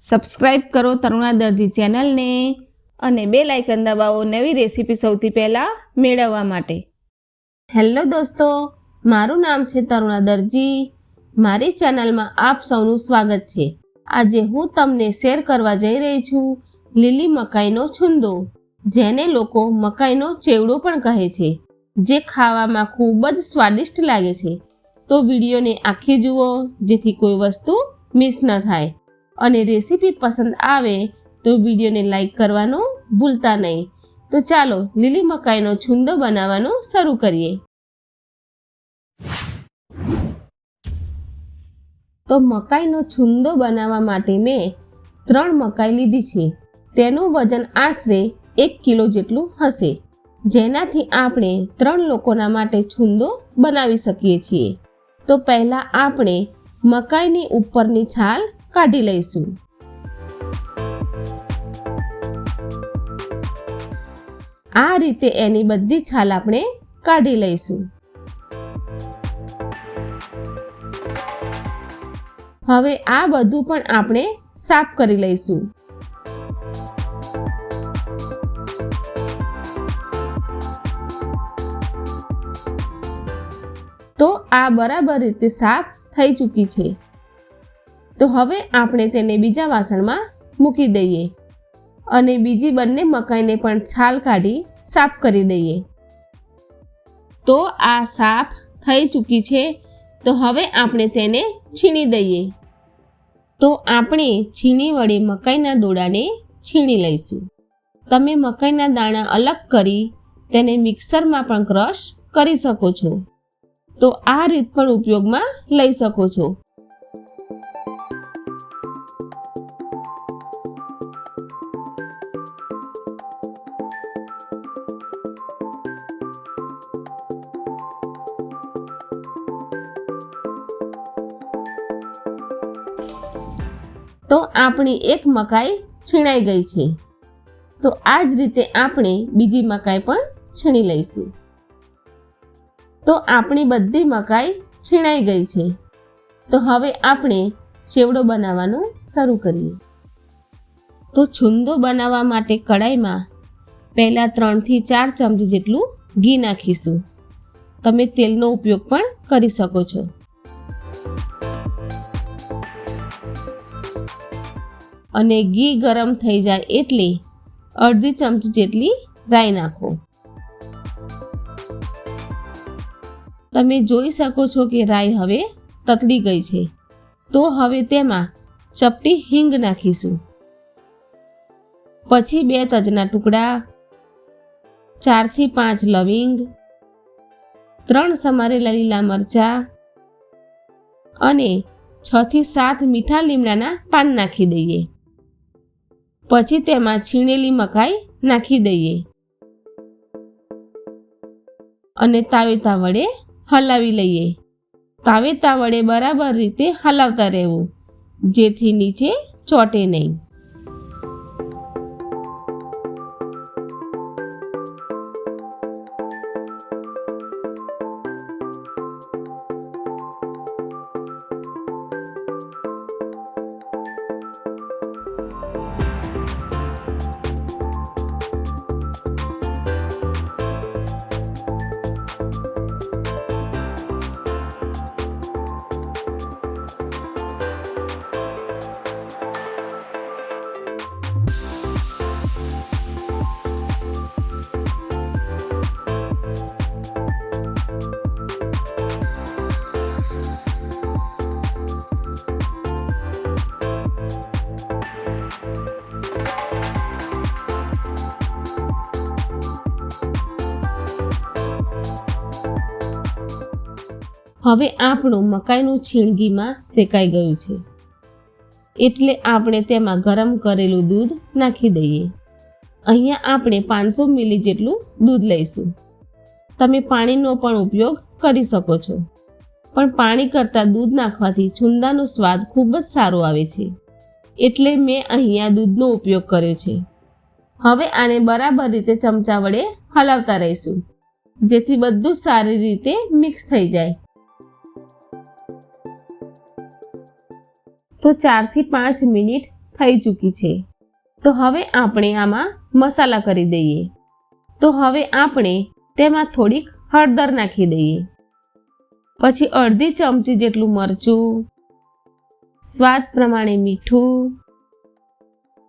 Subscribe કરો તરુણા દરજી ચેનલને અને બે લાઇકન દબાવો નવી રેસીપી સૌથી પહેલાં મેળવવા માટે. હેલો દોસ્તો, મારું નામ છે તરુણા દરજી. મારી ચેનલમાં આપ સૌનું સ્વાગત છે. આજે હું તમને શેર કરવા જઈ રહી છું લીલી મકાઈનો છુંદો, જેને લોકો મકાઈનો ચેવડો પણ કહે છે, જે ખાવામાં ખૂબ જ સ્વાદિષ્ટ લાગે છે. તો વિડીયોને આખી જુઓ, જેથી કોઈ વસ્તુ મિસ ન થાય. અને રેસીપી પસંદ આવે તો વિડીયોને લાઈક કરવાનું ભૂલતા નહીં. તો ચાલો લીલી મકાઈનો છુંદો બનાવવાનું શરૂ કરીએ. તો મકાઈનો છુંદો બનાવવા માટે મેં ત્રણ મકાઈ લીધી છે. તેનું વજન આશરે એક કિલો જેટલું હશે. જેનાથી આપણે ત્રણ લોકોના માટે છુંદો બનાવી શકીએ છીએ. તો પહેલાં આપણે મકાઈની ઉપરની છાલ કાઢી લઈશું. આ રીતે એની બધી છાલ આપણે કાઢી લઈશું. હવે આ બધું પણ આપણે સાફ કરી લઈશું. તો આ બરાબર રીતે સાફ થઈ ચૂકી છે. તો હવે આપણે તેને બીજા વાસણમાં મૂકી દઈએ અને બીજી બંને મકાઈને પણ છાલ કાઢી સાફ કરી દઈએ. તો આ સાફ થઈ ચૂકી છે. તો હવે આપણે તેને છીણી દઈએ. તો આપણે છીણી વડે મકાઈના દોડાને છીણી લઈશું. તમે મકાઈના દાણા અલગ કરી તેને મિક્સરમાં પણ ક્રશ કરી શકો છો. તો આ રીત પણ ઉપયોગમાં લઈ શકો છો. તો આપણી એક મકાઈ છીણાઈ ગઈ છે. તો આ જ રીતે આપણે બીજી મકાઈ પણ છીણી લઈશું. તો આપણી બધી મકાઈ છીણાઈ ગઈ છે. તો હવે આપણે ચેવડો બનાવવાનું શરૂ કરીએ. તો છુંદો બનાવવા માટે કડાઈમાં પહેલાં ત્રણથી ચાર ચમચી જેટલું ઘી નાખીશું. તમે તેલનો ઉપયોગ પણ કરી શકો છો. અને ઘી ગરમ થઈ જાય એટલે અડધી ચમચી જેટલી રાઈ નાખો. તમે જોઈ શકો છો કે રાઈ હવે તતડી ગઈ છે. તો હવે તેમાં ચપટી હિંગ નાખીશું. પછી બે તજના ટુકડા, ચારથી પાંચ લવિંગ, ત્રણ સમારેલા લીલા મરચાં અને છથી સાત મીઠા લીમડાના પાન નાખી દઈએ. પછી તેમાં છીણેલી મકાઈ નાખી દઈએ. અને તાવેતા વડે હલાવી લઈએ. તાવેતા વડે બરાબર રીતે હલાવતા રહેવું, જેથી નીચે ચોટે નહીં. હવે આપણું મકાઈનું છીણગીમાં શેકાઈ ગયું છે. એટલે આપણે તેમાં ગરમ કરેલું દૂધ નાખી દઈએ. અહીંયા આપણે પાંચસો મિલી જેટલું દૂધ લઈશું. તમે પાણીનો પણ ઉપયોગ કરી શકો છો. પણ પાણી કરતાં દૂધ નાખવાથી છુંદાનો સ્વાદ ખૂબ જ સારો આવે છે. એટલે મેં અહીંયા દૂધનો ઉપયોગ કર્યો છે. હવે આને બરાબર રીતે ચમચા વડે હલાવતા રહીશું. જેથી બધું સારી રીતે મિક્સ થઈ જાય. તો ચારથી પાંચ મિનિટ થઈ ચૂકી છે. તો હવે આપણે આમાં મસાલા કરી દઈએ. તો હવે આપણે તેમાં થોડીક હળદર નાખી દઈએ. પછી અડધી ચમચી જેટલું મરચું, સ્વાદ પ્રમાણે મીઠું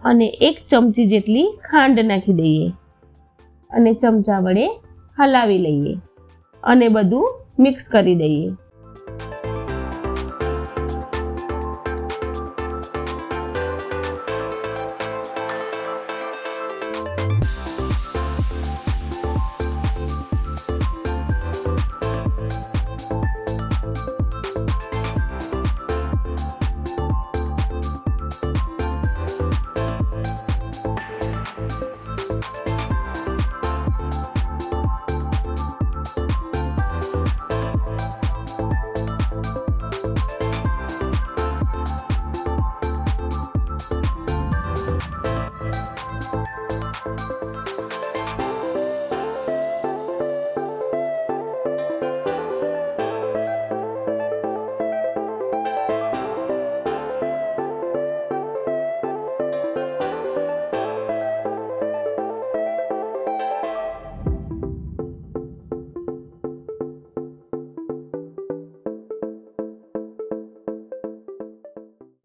અને એક ચમચી જેટલી ખાંડ નાખી દઈએ. અને ચમચા વડે હલાવી લઈએ અને બધું મિક્સ કરી દઈએ.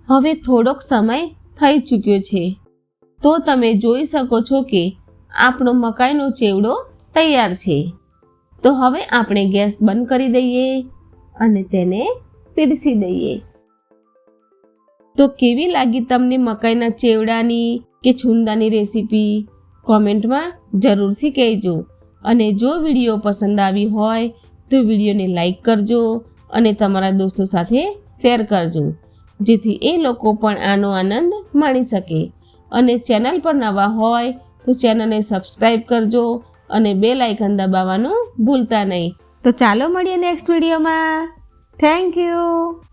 હવે થોડોક સમય થઈ ચૂક્યો છે. તો તમે જોઈ શકો છો કે આપણો મકાઈનો ચેવડો તૈયાર છે. તો હવે આપણે ગેસ બંધ કરી દઈએ અને તેને પીરસી દઈએ. તો કેવી લાગી તમને મકાઈના ચેવડાની કે છુંદાની રેસીપી? કોમેન્ટમાં જરૂરથી કહેજો. અને જો વીડિયો પસંદ આવી હોય તો વિડીયોને લાઈક કરજો અને તમારા દોસ્તો સાથે શેર કરજો. જેથી એ લોકો પણ આનો આનંદ માણી શકે. અને ચેનલ પર નવા હોય તો ચેનલને સબસ્ક્રાઈબ કરજો અને બે લાઇકન દબાવવાનું ભૂલતા નહીં. તો ચાલો મળીએ નેક્સ્ટ વિડીયોમાં. Thank you.